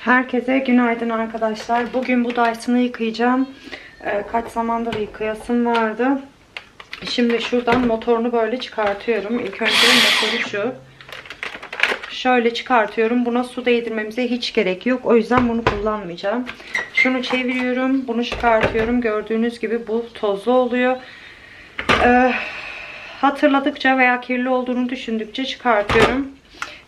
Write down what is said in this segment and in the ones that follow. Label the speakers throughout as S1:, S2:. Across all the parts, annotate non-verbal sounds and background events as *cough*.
S1: Herkese günaydın arkadaşlar. Bugün bu Dyson'ı yıkayacağım. Ee, kaç zamandır yıkayasım vardı. Şimdi şuradan motorunu böyle çıkartıyorum. İlk önce motoru şu. Şöyle çıkartıyorum. Buna su değdirmemize hiç gerek yok. O yüzden bunu kullanmayacağım. Şunu çeviriyorum. Bunu çıkartıyorum. Gördüğünüz gibi bu tozlu oluyor. Ee, hatırladıkça veya kirli olduğunu düşündükçe çıkartıyorum.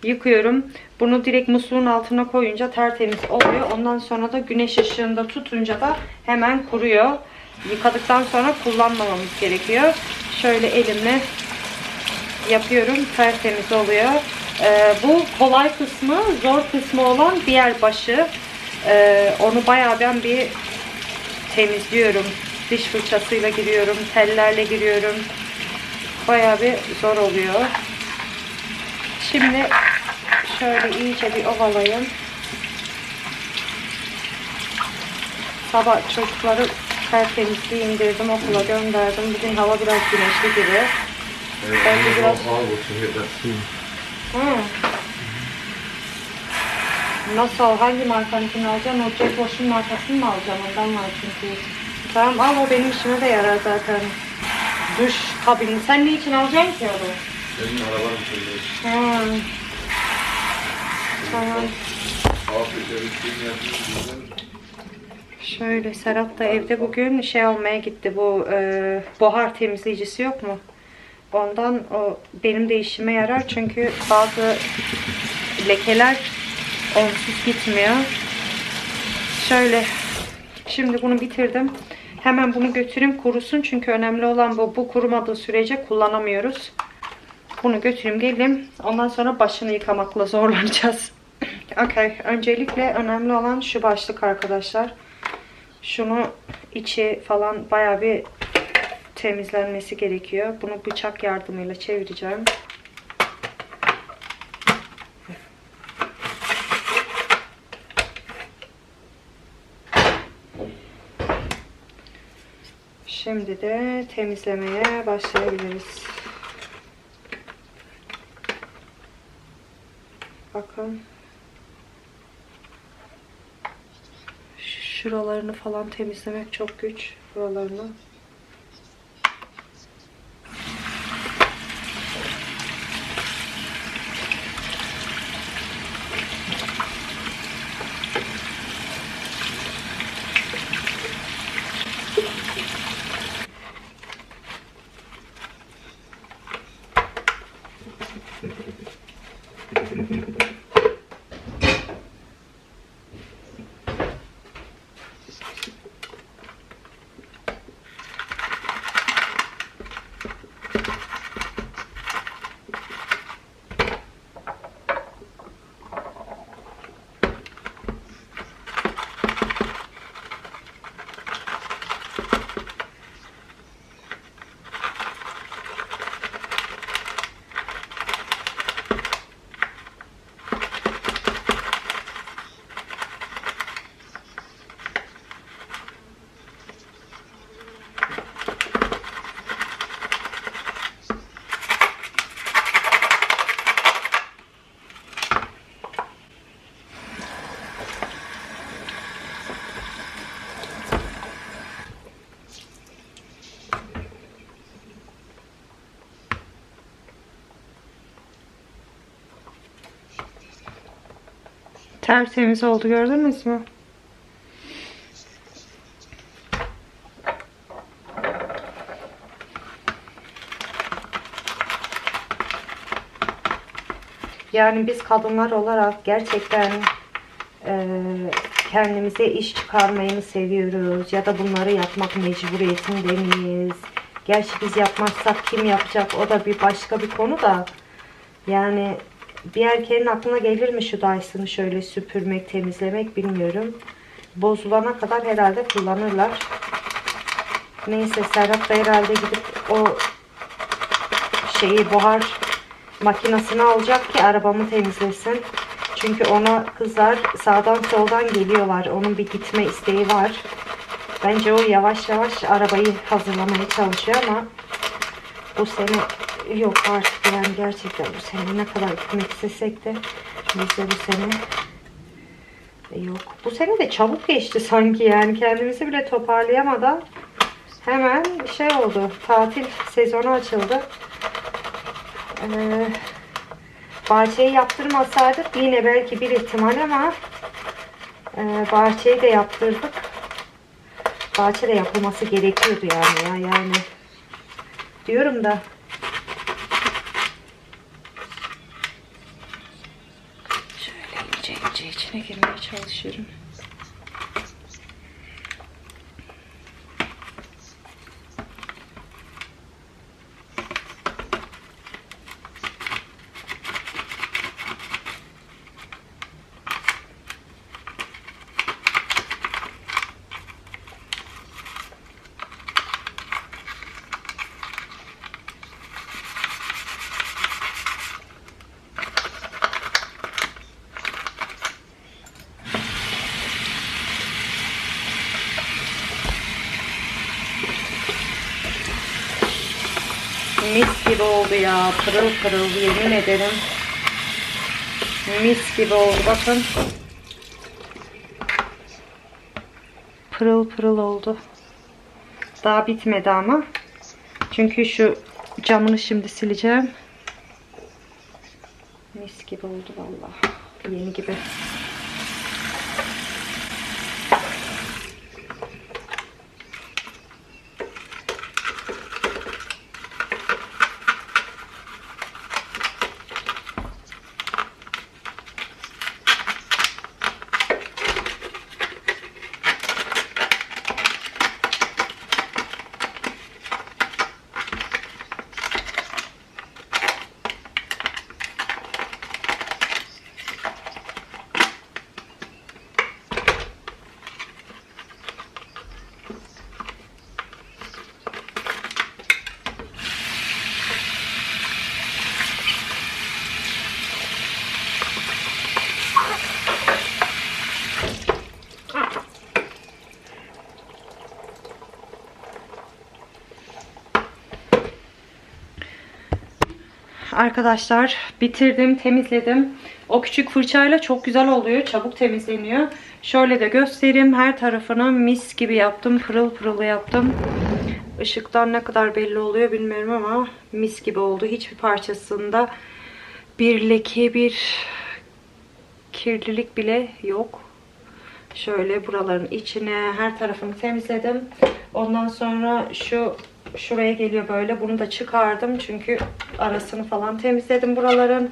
S1: Yıkıyorum. Bunu direkt musluğun altına koyunca tertemiz oluyor. Ondan sonra da güneş ışığında tutunca da hemen kuruyor. Yıkadıktan sonra kullanmamamız gerekiyor. Şöyle elimle yapıyorum. Tertemiz oluyor. Ee, bu kolay kısmı, zor kısmı olan diğer başı. Ee, onu bayağı ben bir temizliyorum. Diş fırçasıyla giriyorum, tellerle giriyorum. Bayağı bir zor oluyor. Şimdi şöyle iyice bir ovalayın. Sabah çocukları tertemizliği indirdim, okula gönderdim. Bugün hava biraz güneşli gibi. Bence biraz... Hı. Nasıl? Hangi markanınkini alacaksın? O Jack Wash'un markasını mı alacaksın? Ondan var çünkü. Tamam al o benim işime de yarar zaten. Duş kabini. Sen ne için alacaksın ki onu?
S2: Senin araban içinde.
S1: Ha. Şöyle Serhat da evde bugün şey almaya gitti. Bu e, buhar temizleyicisi yok mu? Ondan o benim de işime yarar çünkü bazı lekeler onsuz gitmiyor. Şöyle şimdi bunu bitirdim. Hemen bunu götüreyim kurusun çünkü önemli olan bu. Bu kurumadığı sürece kullanamıyoruz. Bunu götüreyim geleyim. Ondan sonra başını yıkamakla zorlanacağız. Okay. Öncelikle önemli olan şu başlık arkadaşlar. Şunu içi falan bayağı bir temizlenmesi gerekiyor. Bunu bıçak yardımıyla çevireceğim. Şimdi de temizlemeye başlayabiliriz. Bakın. Şuralarını falan temizlemek çok güç. Buralarını. Tertemiz oldu gördünüz mü? Yani biz kadınlar olarak gerçekten e, kendimize iş çıkarmayı mı seviyoruz ya da bunları yapmak mecburiyetinde miyiz? Gerçi biz yapmazsak kim yapacak o da bir başka bir konu da. Yani bir erkeğin aklına gelir mi şu Dyson'ı şöyle süpürmek, temizlemek bilmiyorum. Bozulana kadar herhalde kullanırlar. Neyse Serhat da herhalde gidip o şeyi buhar makinesini alacak ki arabamı temizlesin. Çünkü ona kızlar sağdan soldan geliyorlar. Onun bir gitme isteği var. Bence o yavaş yavaş arabayı hazırlamaya çalışıyor ama bu sene yok artık yani gerçekten bu sene ne kadar gitmek istesek de biz de bu sene bu sene de çabuk geçti sanki yani kendimizi bile toparlayamadan hemen şey oldu. Tatil sezonu açıldı. Ee, bahçeyi yaptırmasaydık yine belki bir ihtimal ama e, bahçeyi de yaptırdık. Bahçe de yapılması gerekiyordu yani ya yani. Diyorum da Şöyle ince ince içine girmeye çalışıyorum. Mis gibi oldu Pırıl pırıl yemin ederim. Mis gibi oldu. Bakın. Pırıl pırıl oldu. Daha bitmedi ama. Çünkü şu camını şimdi sileceğim. Mis gibi oldu vallahi. Yeni gibi. Arkadaşlar bitirdim, temizledim. O küçük fırçayla çok güzel oluyor. Çabuk temizleniyor. Şöyle de göstereyim. Her tarafını mis gibi yaptım. Pırıl pırıl yaptım. Işıktan ne kadar belli oluyor bilmiyorum ama mis gibi oldu. Hiçbir parçasında bir leke, bir kirlilik bile yok. Şöyle buraların içine her tarafını temizledim. Ondan sonra şu şuraya geliyor böyle. Bunu da çıkardım çünkü arasını falan temizledim buraların.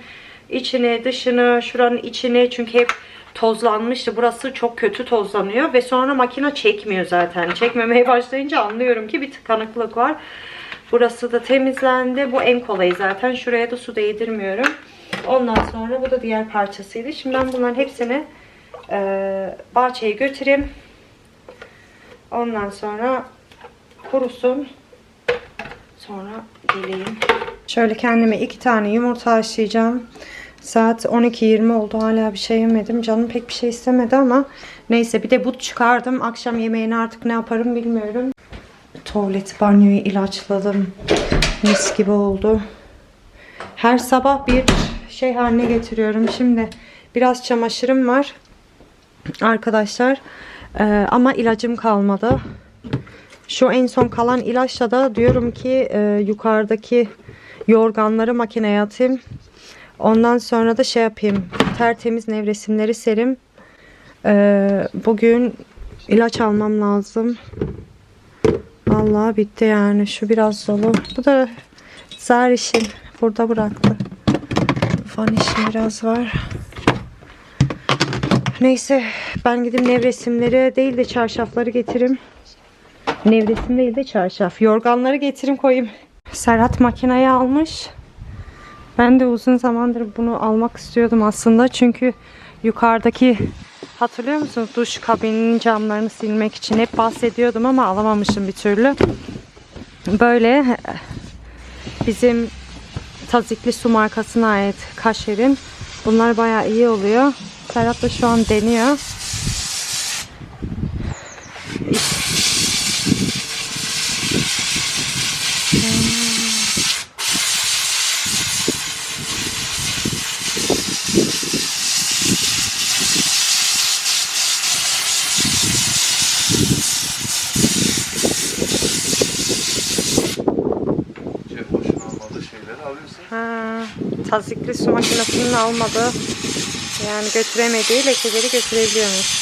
S1: içine, dışını, şuranın içine çünkü hep tozlanmıştı. Burası çok kötü tozlanıyor ve sonra makine çekmiyor zaten. Çekmemeye başlayınca anlıyorum ki bir tıkanıklık var. Burası da temizlendi. Bu en kolayı zaten. Şuraya da su değdirmiyorum. Ondan sonra bu da diğer parçasıydı. Şimdi ben bunların hepsini e, bahçeye götüreyim. Ondan sonra kurusun. Sonra geleyim. Şöyle kendime iki tane yumurta haşlayacağım. Saat 12.20 oldu. Hala bir şey yemedim. Canım pek bir şey istemedi ama neyse bir de but çıkardım. Akşam yemeğini artık ne yaparım bilmiyorum. Tuvalet banyoyu ilaçladım. Mis gibi oldu. Her sabah bir şey haline getiriyorum. Şimdi biraz çamaşırım var. Arkadaşlar. Ee, ama ilacım kalmadı. Şu en son kalan ilaçla da diyorum ki e, yukarıdaki yorganları makineye atayım. Ondan sonra da şey yapayım. Tertemiz nevresimleri serim. Ee, bugün ilaç almam lazım. Vallahi bitti yani. Şu biraz dolu. Bu da zar işin. Burada bıraktı. Fan işim biraz var. Neyse ben gidip nevresimleri değil de çarşafları getireyim. Nevresim değil de çarşaf. Yorganları getirin koyayım. Serhat makinayı almış. Ben de uzun zamandır bunu almak istiyordum aslında. Çünkü yukarıdaki hatırlıyor musunuz? Duş kabininin camlarını silmek için hep bahsediyordum ama alamamışım bir türlü. Böyle bizim tazikli su markasına ait kaşerin. Bunlar bayağı iyi oluyor. Serhat da şu an deniyor. Tazikli su makinesinin almadığı yani götüremediği lekeleri götürebiliyormuş.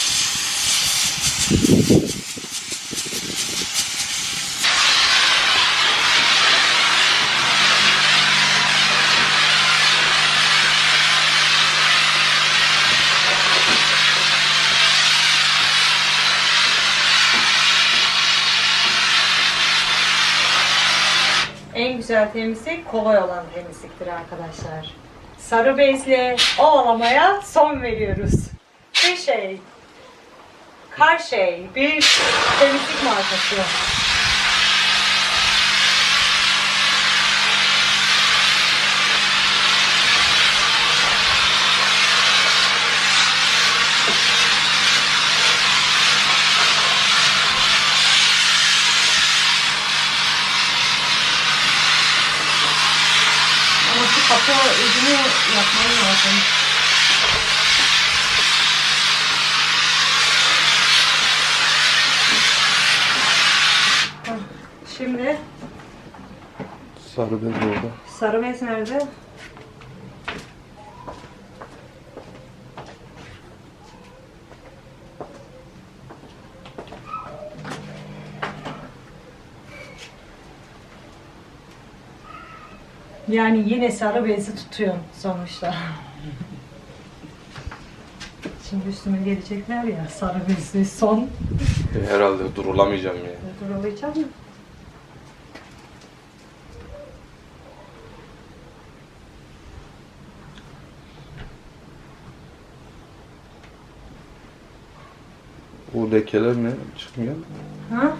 S1: En güzel temizlik kolay olan temizliktir arkadaşlar. Sarı bezle ovalamaya son veriyoruz. Bir şey, kar şey, bir temizlik markası. Ama şu kapı ucunu Hah, Şimdi
S2: Sarı bez orada.
S1: sarı bez nerede? Yani yine sarı bezi tutuyorum sonuçta. Şimdi üstüme gelecekler ya sarı bezli son.
S2: E, herhalde durulamayacağım ya.
S1: Durulayacak mı?
S2: Bu lekeler ne? Çıkmıyor.
S1: Ha?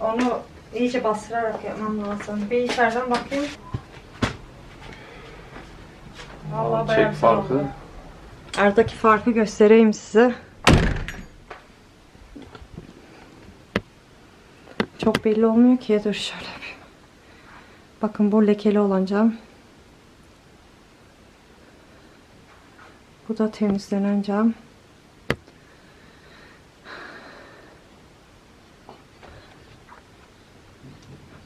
S1: Onu iyice bastırarak yapmam lazım. Bir içeriden bakayım. Vallahi bayağı
S2: Çek
S1: güzel
S2: farkı.
S1: oldu. Aradaki farkı göstereyim size. Çok belli olmuyor ki. Dur şöyle bir. Bakın bu lekeli olan cam. Bu da temizlenen cam.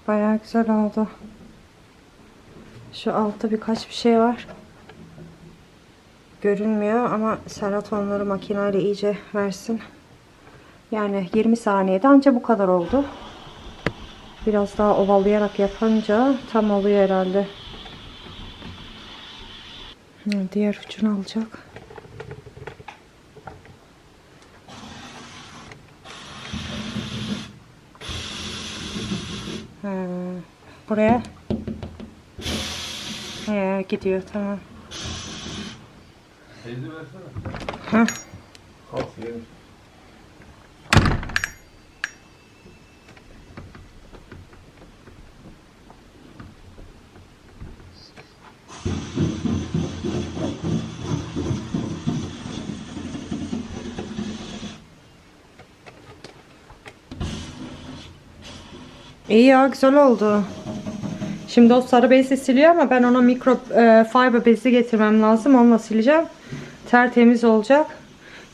S1: Bayağı güzel oldu. Şu altta birkaç bir şey var. Görünmüyor ama Serhat onları makineyle iyice versin. Yani 20 saniyede anca bu kadar oldu. Biraz daha ovalayarak yapınca tam oluyor herhalde. Diğer ucunu alacak. Ha, buraya He, gidiyor tamam.
S2: Teyze versene.
S1: Heh.
S2: Kalk yiyelim.
S1: İyi ya güzel oldu. Şimdi o sarı bezi siliyor ama ben ona mikro e, fiber bezi getirmem lazım. Onunla sileceğim. Tertemiz olacak.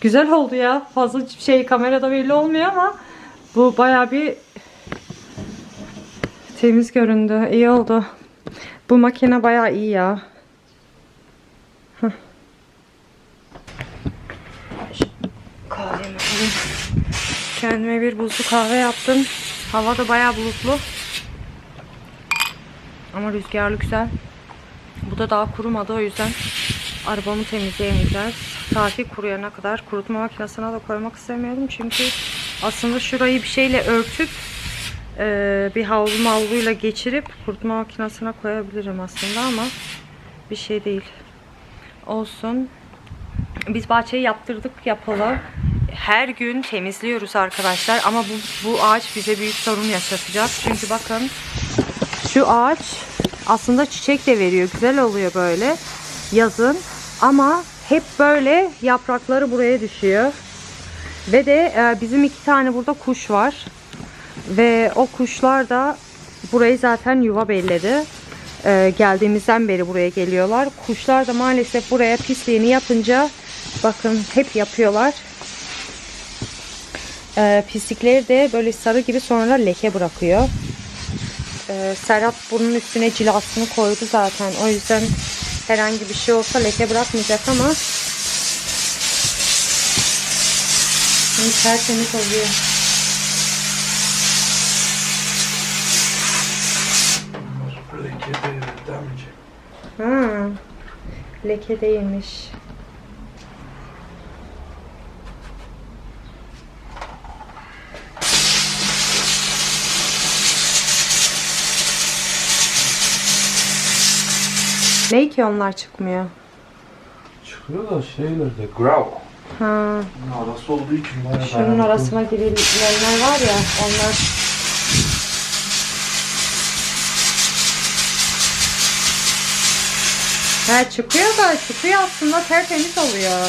S1: Güzel oldu ya. Fazla şey kamerada belli olmuyor ama bu baya bir temiz göründü. İyi oldu. Bu makine baya iyi ya. Heh. Kahvemi. Kendime bir buzlu kahve yaptım. Hava da bayağı bulutlu. Ama rüzgarlı güzel. Bu da daha kurumadı o yüzden arabamı temizleyemeyeceğiz. Ta ki kuruyana kadar kurutma makinesine de koymak istemiyorum. Çünkü aslında şurayı bir şeyle örtüp e, bir havlu mavluyla geçirip kurutma makinesine koyabilirim aslında ama bir şey değil. Olsun. Biz bahçeyi yaptırdık yapalı. Her gün temizliyoruz arkadaşlar ama bu, bu ağaç bize büyük sorun yaşatacak. Çünkü bakın şu ağaç aslında çiçek de veriyor. Güzel oluyor böyle yazın. Ama hep böyle yaprakları buraya düşüyor. Ve de e, bizim iki tane burada kuş var. Ve o kuşlar da burayı zaten yuva belledi. E, geldiğimizden beri buraya geliyorlar. Kuşlar da maalesef buraya pisliğini yapınca bakın hep yapıyorlar. E, pislikleri de böyle sarı gibi sonra leke bırakıyor. e, Serhat bunun üstüne cilasını koydu zaten. O yüzden herhangi bir şey olsa leke bırakmayacak ama Şimdi tertemiz oluyor.
S2: Leke damage.
S1: Ha, leke değilmiş. Ne ki onlar çıkmıyor?
S2: Çıkıyor da şeylerde gravel.
S1: Ha,
S2: Arası olduğu için bayağı
S1: şunun
S2: dayanıklı.
S1: arasına girilenler var ya onlar. Ha çıkıyor da çıkıyor aslında tertemiz oluyor.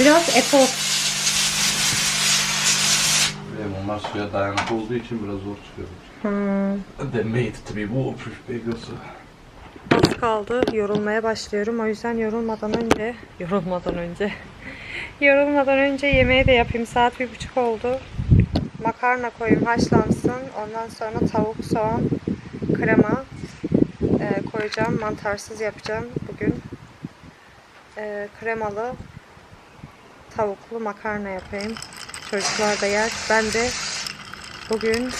S1: Biraz epos.
S2: Benim onlar suya dayanıklı olduğu için biraz zor çıkıyor.
S1: Hmm.
S2: They made to be waterproof belgası.
S1: Kaldı. Yorulmaya başlıyorum. O yüzden yorulmadan önce, *laughs* yorulmadan önce, *laughs* yorulmadan önce yemeği de yapayım. Saat bir buçuk oldu. Makarna koyayım haşlansın. Ondan sonra tavuk, soğan, krema e, koyacağım. Mantarsız yapacağım bugün. E, kremalı tavuklu makarna yapayım. Çocuklar da yer. Ben de bugün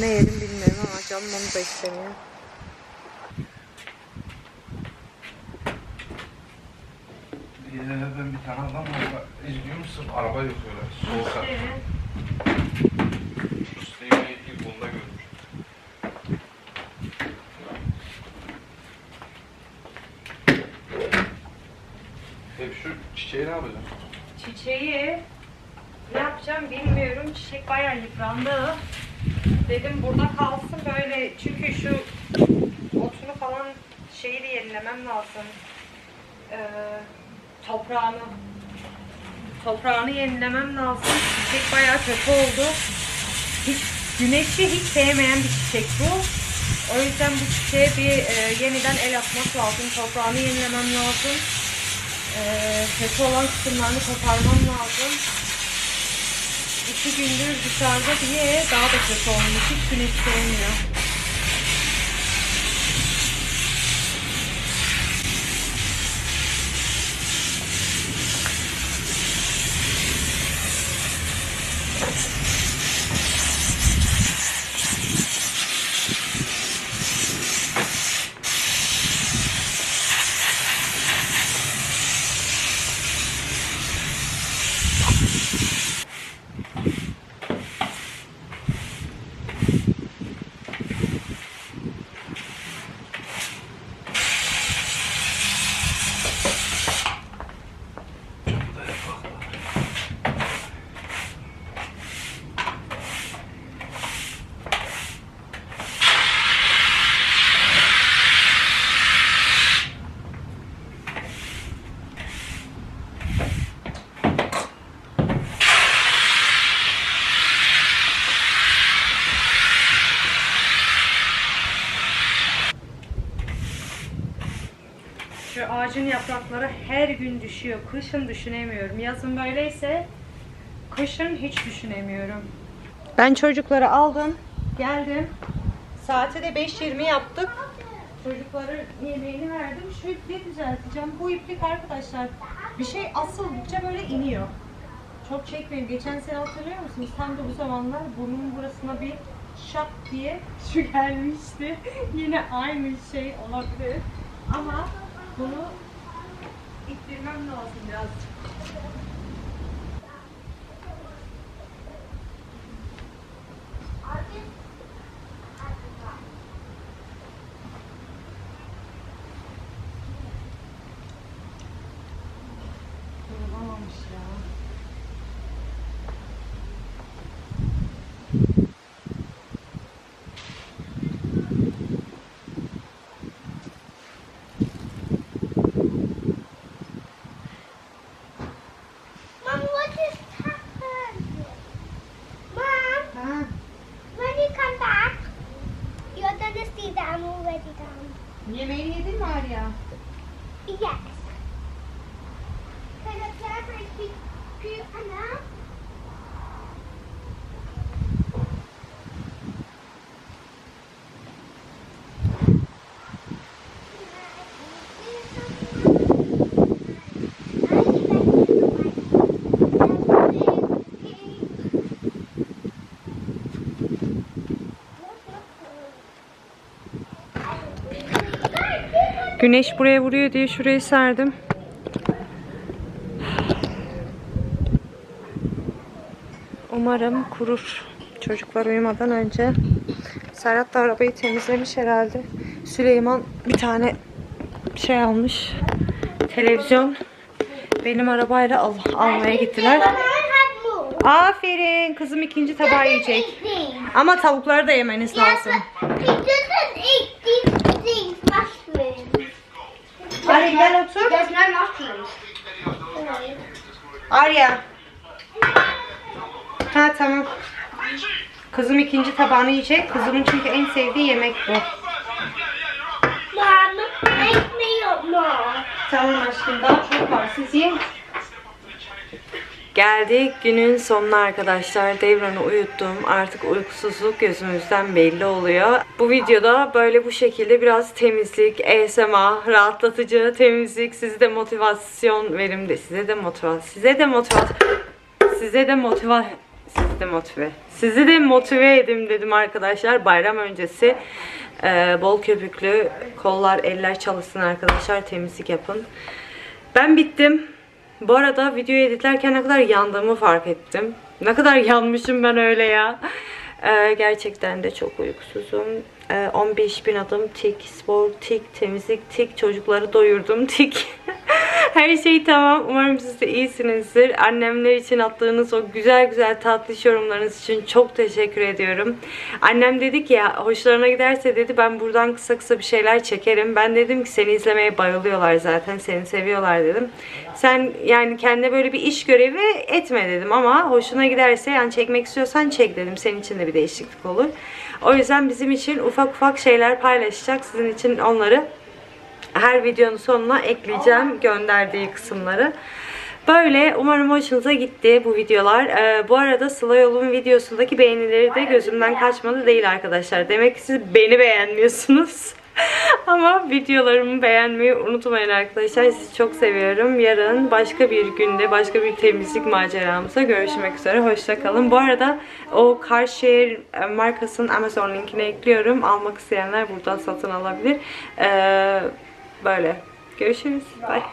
S1: ne yerim bilmiyorum ama canım onu da istemiyor.
S2: Ben bir tane adam var. İzliyor musun? Araba yapıyorlar. Soğuk Üsteğmen'i ilk bunda görmüş. Hep şu çiçeği ne yapacaksın?
S1: Çiçeği ne yapacağım bilmiyorum. Çiçek bayağı yıprandı. Dedim burada kalsın böyle çünkü şu otunu falan şeyi de yenilemem lazım. Ee, toprağını. Toprağını yenilemem lazım. Çiçek bayağı kötü oldu. Hiç güneşi hiç sevmeyen bir çiçek bu. O yüzden bu çiçeğe bir e, yeniden el atmak lazım. Toprağını yenilemem lazım. Ee, kötü olan kısımlarını koparmam lazım. İki gündür dışarıda diye daha da kötü olmuş. Hiç güneş sevmiyor. Şu ağacın yaprakları her gün düşüyor. Kışın düşünemiyorum. Yazın böyleyse kışın hiç düşünemiyorum. Ben çocukları aldım. Geldim. Saati de 5.20 yaptık. Çocukların yemeğini verdim. Şu ipliği düzelteceğim. Bu iplik arkadaşlar bir şey asıldıkça böyle iniyor. Çok çekmeyin. Geçen sene hatırlıyor musunuz? Tam da bu zamanlar burnumun burasına bir şak diye *laughs* şu gelmişti. Yine aynı şey olabilir. Ama bunu ittirmem lazım birazcık. Güneş buraya vuruyor diye şurayı serdim. Umarım kurur. Çocuklar uyumadan önce. Serhat da arabayı temizlemiş herhalde. Süleyman bir tane şey almış. Televizyon. Benim arabayla al almaya gittiler. Aferin. Kızım ikinci tabağı yiyecek. Ama tavukları da yemeniz lazım. Arya gel otur.
S3: There's no mushrooms.
S1: Arya. Ha tamam. Kızım ikinci tabağını yiyecek. Kızımın çünkü en sevdiği yemek bu.
S3: Me up more.
S1: Tamam aşkım daha çok var. Siz yiyin. Geldik günün sonuna arkadaşlar. Devran'ı uyuttum. Artık uykusuzluk gözümüzden belli oluyor. Bu videoda böyle bu şekilde biraz temizlik, ASMR, rahatlatıcı temizlik, size de motivasyon verim de size de motivasyon, size de motivasyon, size de motiva sizi de motive. Sizi de motive edeyim dedim arkadaşlar. Bayram öncesi e, bol köpüklü kollar, eller çalışsın arkadaşlar. Temizlik yapın. Ben bittim. Bu arada videoyu editlerken ne kadar yandığımı fark ettim. Ne kadar yanmışım ben öyle ya. Ee, gerçekten de çok uykusuzum. Ee, 15 bin adım tik, spor tik, temizlik tik, çocukları doyurdum tik. *laughs* *laughs* Her şey tamam. Umarım siz de iyisinizdir. Annemler için attığınız o güzel güzel tatlış yorumlarınız için çok teşekkür ediyorum. Annem dedi ki ya hoşlarına giderse dedi ben buradan kısa kısa bir şeyler çekerim. Ben dedim ki seni izlemeye bayılıyorlar zaten. Seni seviyorlar dedim. Sen yani kendine böyle bir iş görevi etme dedim ama hoşuna giderse yani çekmek istiyorsan çek dedim. Senin için de bir değişiklik olur. O yüzden bizim için ufak ufak şeyler paylaşacak. Sizin için onları her videonun sonuna ekleyeceğim gönderdiği kısımları. Böyle umarım hoşunuza gitti bu videolar. Ee, bu arada Sıla Yol'un videosundaki beğenileri de gözümden kaçmadı değil arkadaşlar. Demek ki siz beni beğenmiyorsunuz. *laughs* Ama videolarımı beğenmeyi unutmayın arkadaşlar. Sizi çok seviyorum. Yarın başka bir günde başka bir temizlik maceramızda görüşmek üzere. Hoşçakalın. Bu arada o Carshare e, markasının Amazon linkine ekliyorum. Almak isteyenler buradan satın alabilir. Ee, böyle. Görüşürüz. Bye.